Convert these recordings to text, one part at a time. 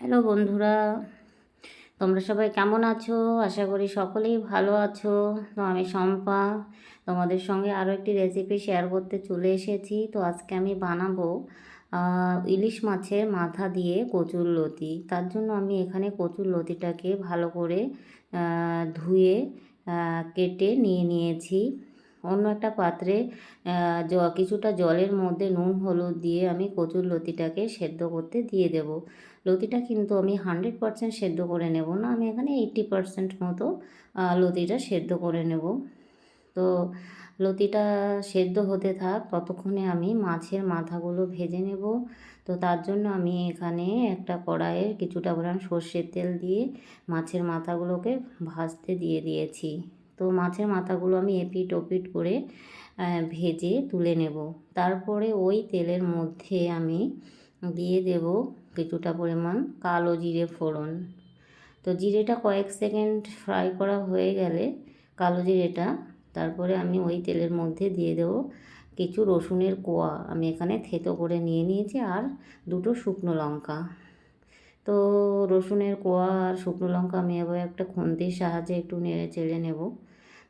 Hello বন্ধুরা, তোমরা সবাই কেমন আছো? আশা করি সকলেই ভালো আছো। তো আমি শম্পা, তোমাদের সঙ্গে আরও একটি রেসিপি শেয়ার করতে চলে এসেছি। তো আজকে আমি বানাবো ইলিশ মাছের মাথা দিয়ে কচুর লতি। তার জন্য আমি এখানে কচুর লতিটাকে ভালো করে ধুয়ে কেটে নিয়ে নিয়েছি। অন্য একটা পাত্রে জ- কিছুটা জলের মধ্যে নুন, হলুদ দিয়ে আমি কচুর লতিটাকে সেদ্ধ করতে দিয়ে দেব। লতিটা কিন্তু আমি হান্ড্রেড পারসেন্ট সেদ্ধ করে নেব না, আমি এখানে এইট্টি পারসেন্ট মতো লতিটা সেদ্ধ করে নেব। তো লতিটা সেদ্ধ হতে থাক, ততক্ষণে আমি মাছের মাথাগুলো ভেজে নেব। তো তার জন্য আমি এখানে একটা কড়াইয়ে কিছুটা পরিমাণ সর্ষের তেল দিয়ে মাছের মাথাগুলোকে ভাজতে দিয়ে দিয়েছি। তো মাছের মাথাগুলো আমি এপিট ওপিট করে ভেজে তুলে নেব। তারপরে ওই তেলের মধ্যে আমি দিয়ে দেব কিছুটা পরিমাণ কালো জিরে ফোড়ন। তো জিরেটা কয়েক সেকেন্ড ফ্রাই করা হয়ে গেলে কালো জিরেটা, তারপরে আমি ওই তেলের মধ্যে দিয়ে দেব কিছু রসুনের কোয়া। আমি এখানে থেতো করে নিয়ে নিয়েছি আর দুটো শুকনো লঙ্কা। তো রসুনের কোয়া আর শুকনো লঙ্কা আমি এবার একটা খুন্তির সাহায্যে একটু নেড়ে চেড়ে নেব।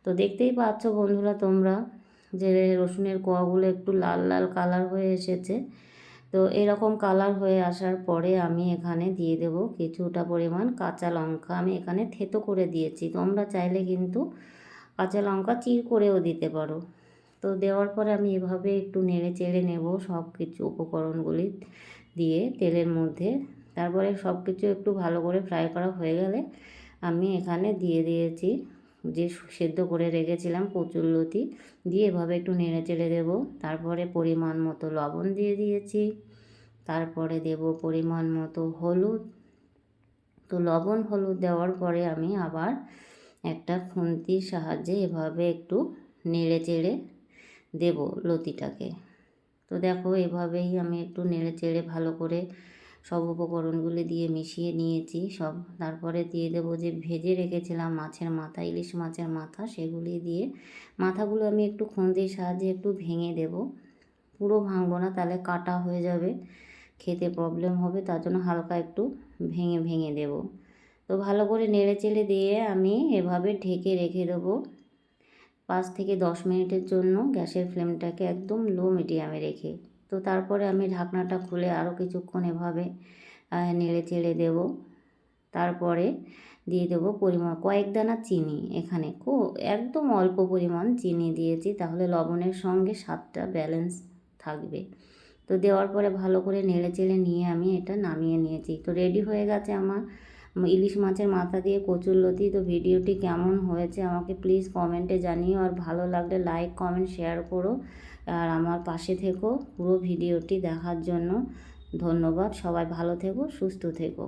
তো দেখতেই পাচ্ছ বন্ধুরা তোমরা যে রসুনের কোয়াগুলো একটু লাল লাল কালার হয়ে এসেছে। তো এরকম কালার হয়ে আসার পরে আমি এখানে দিয়ে দেব কিছুটা পরিমাণ কাঁচা লঙ্কা। আমি এখানে থেতো করে দিয়েছি। তোমরা চাইলে কিন্তু কাঁচা লঙ্কা চির করেও দিতে পারো। তো দেওয়ার পরে আমি এভাবে একটু নেড়ে চেড়ে নেব সব কিছু উপকরণগুলি দিয়ে তেলের মধ্যে। তারপরে সব কিছু একটু ভালো করে ফ্রাই করা হয়ে গেলে আমি এখানে দিয়ে দিয়েছি যে সেদ্ধ করে রেখেছিলাম কচুর লতি। দিয়ে এভাবে একটু নেড়ে চেড়ে দেবো। তারপরে পরিমাণ মতো লবণ দিয়ে দিয়েছি। তারপরে দেব পরিমাণ মতো হলুদ। তো লবণ হলুদ দেওয়ার পরে আমি আবার একটা খুন্তির সাহায্যে এভাবে একটু নেড়ে চেড়ে দেব লতিটাকে। তো দেখো এভাবেই আমি একটু নেড়ে চেড়ে ভালো করে সব উপকরণগুলি দিয়ে মিশিয়ে নিয়েছি। সব তারপরে দিয়ে দেবো যে ভেজে রেখেছিলাম মাছের মাথা, ইলিশ মাছের মাথা, সেগুলি দিয়ে। মাথাগুলো আমি একটু খুন্তির সাহায্যে একটু ভেঙে দেব। পুরো ভাঙবো না, তাহলে কাটা হয়ে যাবে, খেতে প্রবলেম হবে, তার জন্য হালকা একটু ভেঙে ভেঙে দেব। তো ভালো করে নেড়ে চেড়ে দিয়ে আমি এভাবে ঢেকে রেখে দেবো। পাঁচ থেকে দশ মিনিটের জন্য গ্যাসের ফ্লেমটাকে একদম লো মিডিয়ামে রেখে। তো তারপরে আমি ঢাকনাটা খুলে আরও কিছুক্ষণ এভাবে নেড়ে চেড়ে দেবো। তারপরে দিয়ে দেবো পরিমাণ কয়েক দানা চিনি এখানে। খুব একদম অল্প পরিমাণ চিনি দিয়েছি, তাহলে লবণের সঙ্গে স্বাদটা ব্যালেন্স থাকবে। তো দেওয়ার পরে ভালো করে নেড়ে চেড়ে নিয়ে আমি এটা নামিয়ে নিয়েছি। তো রেডি হয়ে গেছে আমার ইলিশ মাছের মাথা দিয়ে কচুরলতি তো ভিডিওটি কেমন হয়েছে আমাকে প্লিজ কমেন্টে জানিও। আর ভালো লাগলে লাইক কমেন্ট শেয়ার করো। আর আমার পাশে থেকো পুরো ভিডিওটি দেখার জন্য ধন্যবাদ। সবাই ভালো থেকো সুস্থ থেকো।